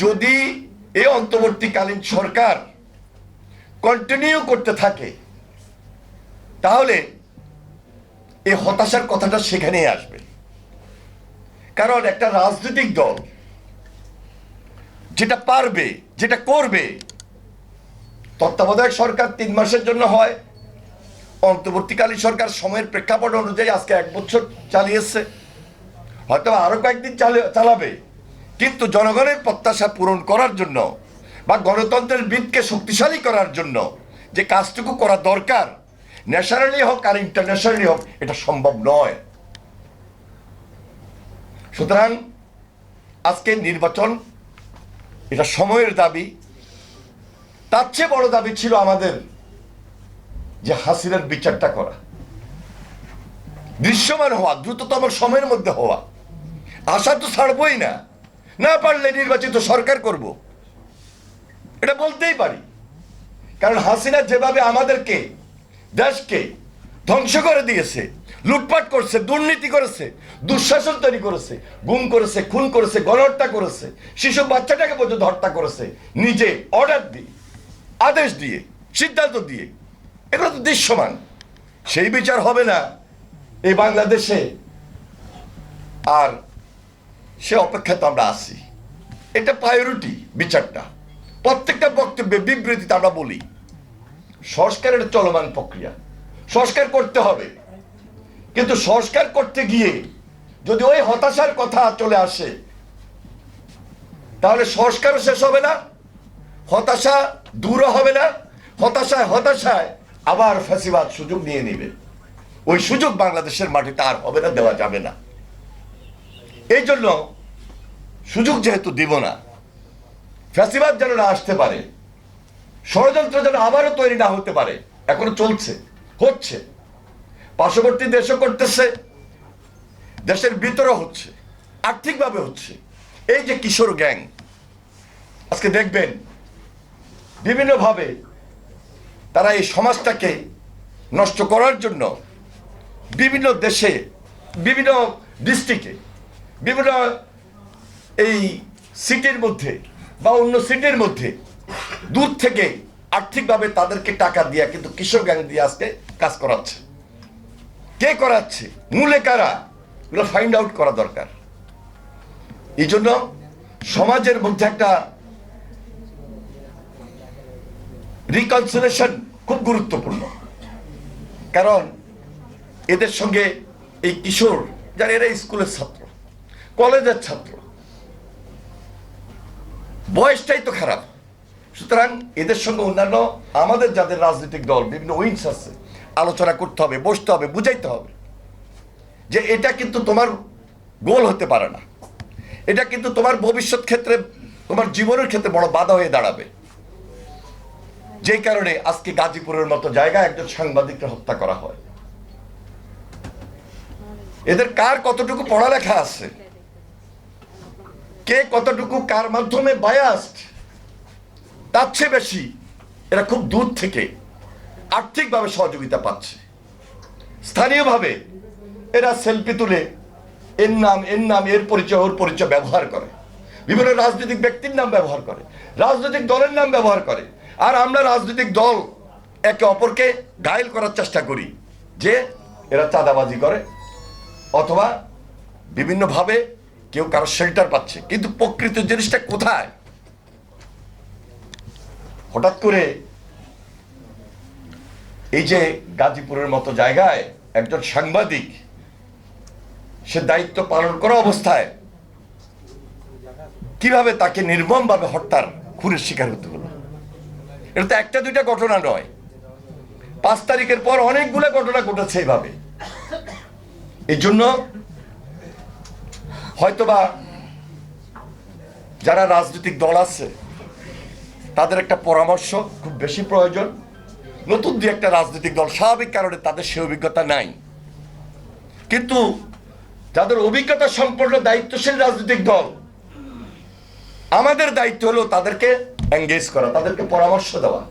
যদি এই অন্তর্বর্তীকালীন সরকার কন্টিনিউ করতে থাকে, তাহলে এই হতাশার কথাটা সেখানেই আসবে। কারণ একটা রাজনৈতিক দল যেটা পারবে, যেটা করবে, তত্ত্বাবধায়ক সরকার তিন মাসের জন্য হয়, অন্তর্বর্তীকালীন সরকার সময়ের প্রেক্ষাপট অনুযায়ী আজকে এক বছর চালিয়েছে হয়তো আরও কয়েকদিন চালে- চালাবে। কিন্তু জনগণের প্রত্যাশা পূরণ করার জন্য বা গণতন্ত্রের ভিতকে শক্তিশালী করার জন্য যে কাজটুকু করা দরকার ন্যাশনালি হোক আর ইন্টারন্যাশনালি হোক, এটা সম্ভব নয়। সুতরাং আজকে নির্বাচন, এটা সময়ের দাবি। তার চেয়ে বড় দাবি ছিল আমাদের যে হাসিনার বিচারটা করা। দৃশ্যমান হওয়া, দ্রুততম সময়ের মধ্যে হওয়া। আশা তো ছাড়বই না। না পারলে নির্বাচিত সরকার করব। এটা বলতেই পারি। কারণ হাসিনা যেভাবে আমাদেরকে, দেশকে ধ্বংস করে দিয়েছে, লুটপাট করছে, দুর্নীতি করেছে, দুঃশাসন তৈরি করেছে, গুম করেছে, খুন করেছে, গণহত্যা করেছে, শিশু বাচ্চাটাকে পর্যন্ত হত্যা করেছে, নিজে অর্ডার দিয়ে, আদেশ দিয়ে, সিদ্ধান্ত দিয়ে, এগুলো তো দৃশ্যমান। সেই বিচার হবে না এই বাংলাদেশে। আর সে অপেক্ষাতে আমরা আছি। এটা প্রায়োরিটি বিচারটা। প্রত্যেকটা বক্তব্যে বিবৃতিতে আমরা বলি সংস্কারের চলমান প্রক্রিয়া। সংস্কার করতে হবে। কিন্তু সংস্কার করতে গিয়ে যদি ওই হতাশার কথা চলে আসে, তাহলে সংস্কারও শেষ হবে না, হতাশা দূরও হবে না, হতাশায় হতাশায় আবার ফ্যাসিবাদ সুযোগ নিয়ে নেবে। ওই সুযোগ বাংলাদেশের মাটিতে আর হবে না, দেওয়া যাবে না। এই জন্য সুযোগ যেহেতু দিব না, ফ্যাসিবাদ যেন না আসতে পারে, ষড়যন্ত্র যেন আবারও তৈরি না হতে পারে, এখনও চলছে, হচ্ছে। পার্শ্ববর্তী দেশও করতেছে, দেশের ভিতরে হচ্ছে, আর্থিকভাবে হচ্ছে। এই যে কিশোর গ্যাং, আজকে দেখবেন বিভিন্নভাবে তারা এই সমাজটাকে নষ্ট করার জন্য বিভিন্ন দেশে, বিভিন্ন ডিস্ট্রিক্টে বিভিন্ন এই সিটির মধ্যে বা অন্য সিটির মধ্যে দূর থেকে আর্থিকভাবে তাদেরকে টাকা দিয়া কিন্তু কৃষক গ্যাং দিয়ে আজকে কাজ করাচ্ছে। কে করাচ্ছে? মূলে কারা? এগুলো ফাইন্ড আউট করা দরকার। এই জন্য সমাজের মধ্যে একটা রিকনসিলেশন খুব গুরুত্বপূর্ণ। কারণ এদের সঙ্গে এই কিশোর, যারা এরা স্কুলের ছাত্র কলেজের ছাত্র। বয়সটাই তো খারাপ। সুতরাং এদের সঙ্গে অন্যান্য আমাদের যাদের রাজনৈতিক দল, বিভিন্ন উইংস আছে, আলোচনা করতে হবে, বসতে হবে, বুঝাইতে হবে যে এটা কিন্তু তোমার গোল হতে পারে না। এটা কিন্তু তোমার ভবিষ্যৎ ক্ষেত্রে, তোমার জীবনের ক্ষেত্রে বড় বাধা হয়ে দাঁড়াবে। যে কারণে আজকে গাজীপুরের মতো জায়গায় একজন সাংবাদিককে হত্যা করা হয়। এদের কার কতটুকু পড়ালেখা আছে? কে কতটুকু কার মাধ্যমে বায়াস্ট তার চেয়ে বেশি এরা খুব দূর থেকে আর্থিকভাবে সহযোগিতা পাচ্ছে। স্থানীয়ভাবে এরা সেলফি তুলে এর নাম এর নাম, এর পরিচয়, ওর পরিচয় ব্যবহার করে। বিভিন্ন রাজনৈতিক ব্যক্তির নাম ব্যবহার করে, রাজনৈতিক দলের নাম ব্যবহার করে। আর আমরা রাজনৈতিক দল একে অপরকে ঘায়ল করার চেষ্টা করি যে এরা চাঁদাবাজি করে অথবা বিভিন্নভাবে কেউ কারও শেল্টার পাচ্ছে, কিন্তু প্রকৃত জিনিসটা কোথায়? হঠাৎ করে এই যে গাজীপুরের মতো জায়গায় একজন সাংবাদিক, সে দায়িত্ব পালন করা অবস্থায় কীভাবে তাকে নির্মমভাবে হত্যার খুনের শিকার হতে হলো? এটা তো একটা দুইটা ঘটনা নয়। পাঁচ তারিখের পর অনেকগুলো ঘটনা ঘটেছে এইভাবে এই জন্য হয়তোবা যারা রাজনৈতিক দল আছে, তাদের একটা পরামর্শ খুব বেশি প্রয়োজন। নতুন দু একটা রাজনৈতিক দল স্বাভাবিক কারণে তাদের সে অভিজ্ঞতা নাই। কিন্তু যাদের অভিজ্ঞতা সম্পন্ন দায়িত্বশীল রাজনৈতিক দল, আমাদের দায়িত্ব হলো তাদেরকে এঙ্গেজ করা, তাদেরকে পরামর্শ দেওয়া।